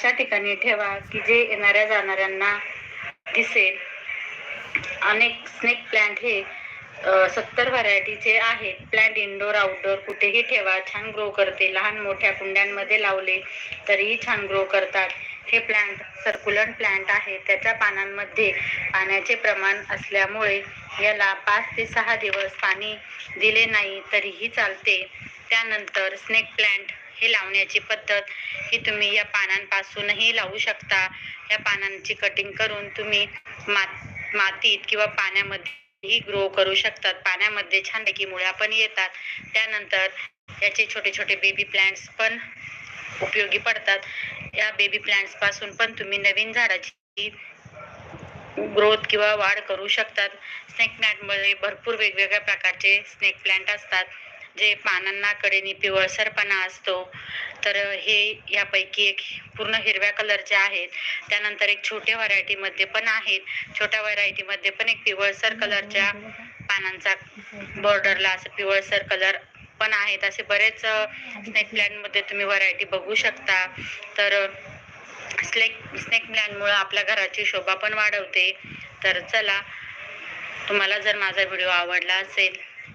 अशा ठिकाणी ठेवा की जे येणाऱ्या जाणाऱ्यांना दिसेल. अनेक स्नेक प्लांट हे सत्तर व्हरायटीचे आहेत. प्लांट इंडोर आउटडोर कुठेही ठेवा. छान ग्रो करते. लहान मोठ्या कुंड्यांमध्ये लावले तरीही छान ग्रो करतात. हे प्लांट सर्क्युलंट प्लांट आहे. त्याच्या पानांमध्ये पाण्याचे प्रमाण असल्यामुळे याला पाच ते सहा दिवस पाणी दिले नाही तरीही चालते. त्यानंतर स्नेक प्लांट हे लावण्याची पद्धत ही तुम्ही या पानांपासूनही लावू शकता. या पानांची कटिंग करून तुम्ही मात मातीत किंवा पाण्यामध्येही ग्रो करू शकतात. पाण्यामध्ये छानपैकी मुळ्या पण येतात. त्यानंतर याचे छोटे छोटे बेबी प्लांट्स पण उपयोगी पडतात. या बेबी प्लांट्सपासून पण तुम्ही नवीन झाडाची ग्रोथ किंवा वाढ करू शकतात. स्नेक प्लांटमध्ये भरपूर वेगवेगळ्या प्रकारचे स्नेक प्लांट असतात. जे पानांना कडेने पिवळसरपणा असतो तर हे यापैकी एक पूर्ण हिरव्या कलरचे आहेत त्यानंतर एक छोट्या व्हरायटीमध्ये पण आहेत. छोट्या व्हरायटीमध्ये पण एक पिवळसर कलरच्या पानांचा बॉर्डरला असं पिवळसर कलर पण आहेत. असे बरेच स्नेक प्लांटमध्ये तुम्ही व्हरायटी बघू शकता. तर स्नेक स्नेक प्लांटमुळं आपल्या घराची शोभा पण वाढवते. तर चला तुम्हाला जर माझा व्हिडिओ आवडला असेल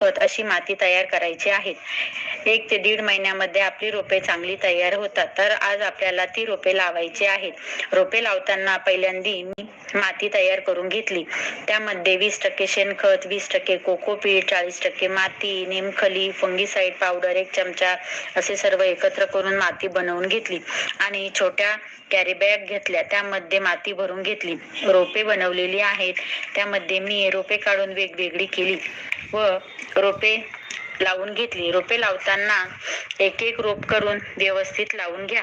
अशी माती तयार करायची आहे. एक ते दीड महिन्यामध्ये आपली रोपे चांगली तयार होतात. तर आज आपल्याला ती रोपे लावायची आहेत. रोपे लावताना पहिल्यांदी मी माती तयार करून घेतली. त्यामध्ये वीस टक्के शेणखत वीस टक्के कोकोपीट चाळीस टक्के माती निमखली फंगीसाईड पावडर एक चमचा असे सर्व एकत्र करून माती बनवून घेतली. आणि छोट्या कॅरीबॅग घेतल्या. त्यामध्ये माती भरून घेतली. रोपे बनवलेली आहेत. त्यामध्ये मी रोपे काढून वेगवेगळी केली व रोपे लावून घेतली. रोपे लावताना एक एक रोप करून व्यवस्थित लावून घ्या.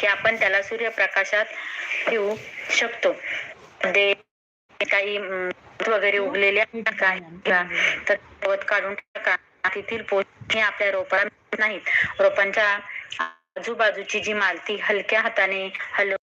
की आपण त्याला सूर्यप्रकाशात ठेवू शकतो. दे काही वगैरे उगलेले तर गवत काढून टाका. तेथील पोषणे आपल्या रोपाला नाहीत. रोपांच्या आजूबाजूची जी मालती हलक्या हाताने हलव